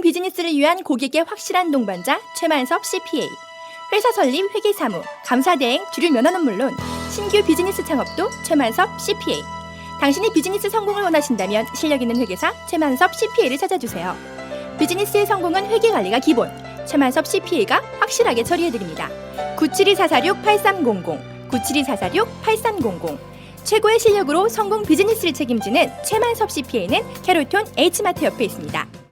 비즈니스를 위한 고객의 확실한 동반자 최만섭 CPA. 회사 설립, 회계 사무, 감사 대행, 주류 면허는 물론 신규 비즈니스 창업도 최만섭 CPA. 당신이 비즈니스 성공을 원하신다면 실력 있는 회계사 최만섭 CPA를 찾아주세요. 비즈니스의 성공은 회계 관리가 기본. 최만섭 CPA가 확실하게 처리해드립니다. 972-446-8300, 972-446-8300. 최고의 실력으로 성공 비즈니스를 책임지는 최만섭 CPA는 캐롤톤 H마트 옆에 있습니다.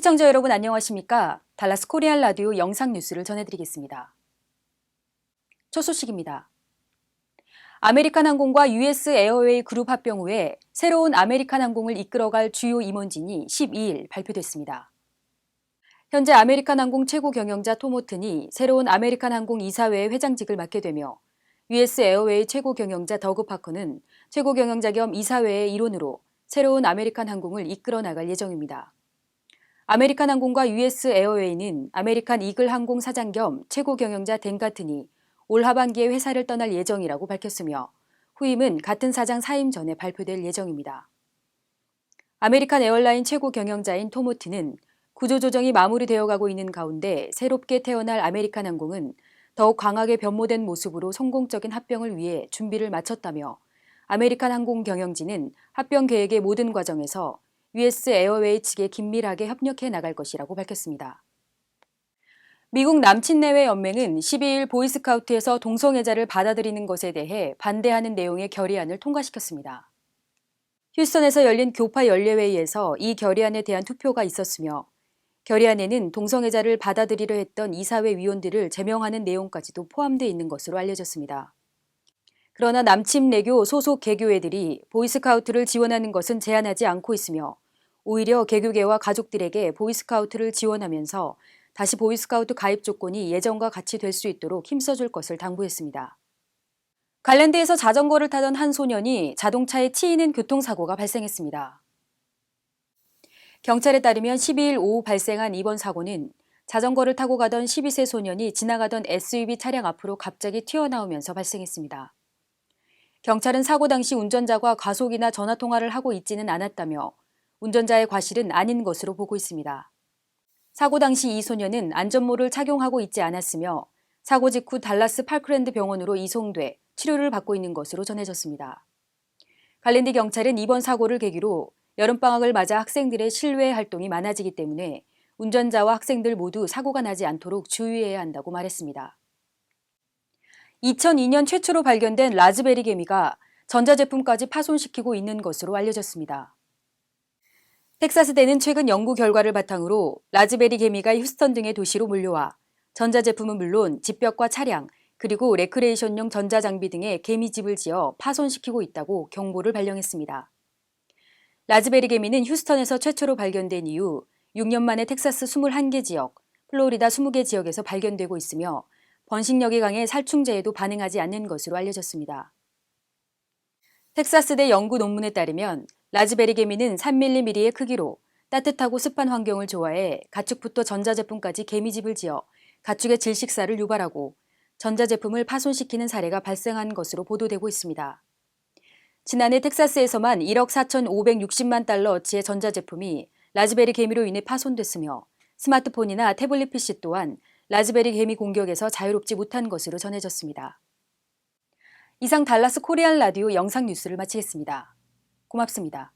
시청자 여러분 안녕하십니까? 달라스 코리안 라디오 영상 뉴스를 전해드리겠습니다. 첫 소식입니다. 아메리칸 항공과 US 에어웨이 그룹 합병 후에 새로운 아메리칸 항공을 이끌어갈 주요 임원진이 12일 발표됐습니다. 현재 아메리칸 항공 최고 경영자 토모튼이 새로운 아메리칸 항공 이사회의 회장직을 맡게 되며 US 에어웨이 최고 경영자 더그 파커는 최고 경영자 겸 이사회의 일원으로 새로운 아메리칸 항공을 이끌어 나갈 예정입니다. 아메리칸 항공과 US 에어웨이는 아메리칸 이글 항공 사장 겸 최고 경영자 댄 가튼이 올 하반기에 회사를 떠날 예정이라고 밝혔으며 후임은 같은 사장 사임 전에 발표될 예정입니다. 아메리칸 에어라인 최고 경영자인 토모트는 구조조정이 마무리되어 가고 있는 가운데 새롭게 태어날 아메리칸 항공은 더욱 강하게 변모된 모습으로 성공적인 합병을 위해 준비를 마쳤다며 아메리칸 항공 경영진은 합병 계획의 모든 과정에서 US 에어웨이 측에 긴밀하게 협력해 나갈 것이라고 밝혔습니다. 미국 남친내외 연맹은 12일 보이스카우트에서 동성애자를 받아들이는 것에 대해 반대하는 내용의 결의안을 통과시켰습니다. 휴스턴에서 열린 교파 연례회의에서 이 결의안에 대한 투표가 있었으며 결의안에는 동성애자를 받아들이려 했던 이사회 위원들을 제명하는 내용까지도 포함되어 있는 것으로 알려졌습니다. 그러나 남침내교 소속 개교회들이 보이스카우트를 지원하는 것은 제한하지 않고 있으며 오히려 개교계와 가족들에게 보이스카우트를 지원하면서 다시 보이스카우트 가입 조건이 예전과 같이 될 수 있도록 힘써줄 것을 당부했습니다. 갈랜드에서 자전거를 타던 한 소년이 자동차에 치이는 교통사고가 발생했습니다. 경찰에 따르면 12일 오후 발생한 이번 사고는 자전거를 타고 가던 12세 소년이 지나가던 SUV 차량 앞으로 갑자기 튀어나오면서 발생했습니다. 경찰은 사고 당시 운전자와 과속이나 전화통화를 하고 있지는 않았다며 운전자의 과실은 아닌 것으로 보고 있습니다. 사고 당시 이 소년은 안전모를 착용하고 있지 않았으며 사고 직후 달라스 파크랜드 병원으로 이송돼 치료를 받고 있는 것으로 전해졌습니다. 갈랜드 경찰은 이번 사고를 계기로 여름방학을 맞아 학생들의 실외 활동이 많아지기 때문에 운전자와 학생들 모두 사고가 나지 않도록 주의해야 한다고 말했습니다. 2002년 최초로 발견된 라즈베리 개미가 전자제품까지 파손시키고 있는 것으로 알려졌습니다. 텍사스대는 최근 연구 결과를 바탕으로 라즈베리 개미가 휴스턴 등의 도시로 몰려와 전자제품은 물론 집벽과 차량, 그리고 레크레이션용 전자장비 등의 개미집을 지어 파손시키고 있다고 경보를 발령했습니다. 라즈베리 개미는 휴스턴에서 최초로 발견된 이후 6년 만에 텍사스 21개 지역, 플로리다 20개 지역에서 발견되고 있으며 번식력이 강해 살충제에도 반응하지 않는 것으로 알려졌습니다. 텍사스대 연구 논문에 따르면 라즈베리 개미는 3mm의 크기로 따뜻하고 습한 환경을 좋아해 가축부터 전자제품까지 개미집을 지어 가축의 질식사를 유발하고 전자제품을 파손시키는 사례가 발생한 것으로 보도되고 있습니다. 지난해 텍사스에서만 1억 4,560만 달러어치의 전자제품이 라즈베리 개미로 인해 파손됐으며 스마트폰이나 태블릿 PC 또한 라즈베리 개미 공격에서 자유롭지 못한 것으로 전해졌습니다. 이상 달라스 코리안 라디오 영상 뉴스를 마치겠습니다. 고맙습니다.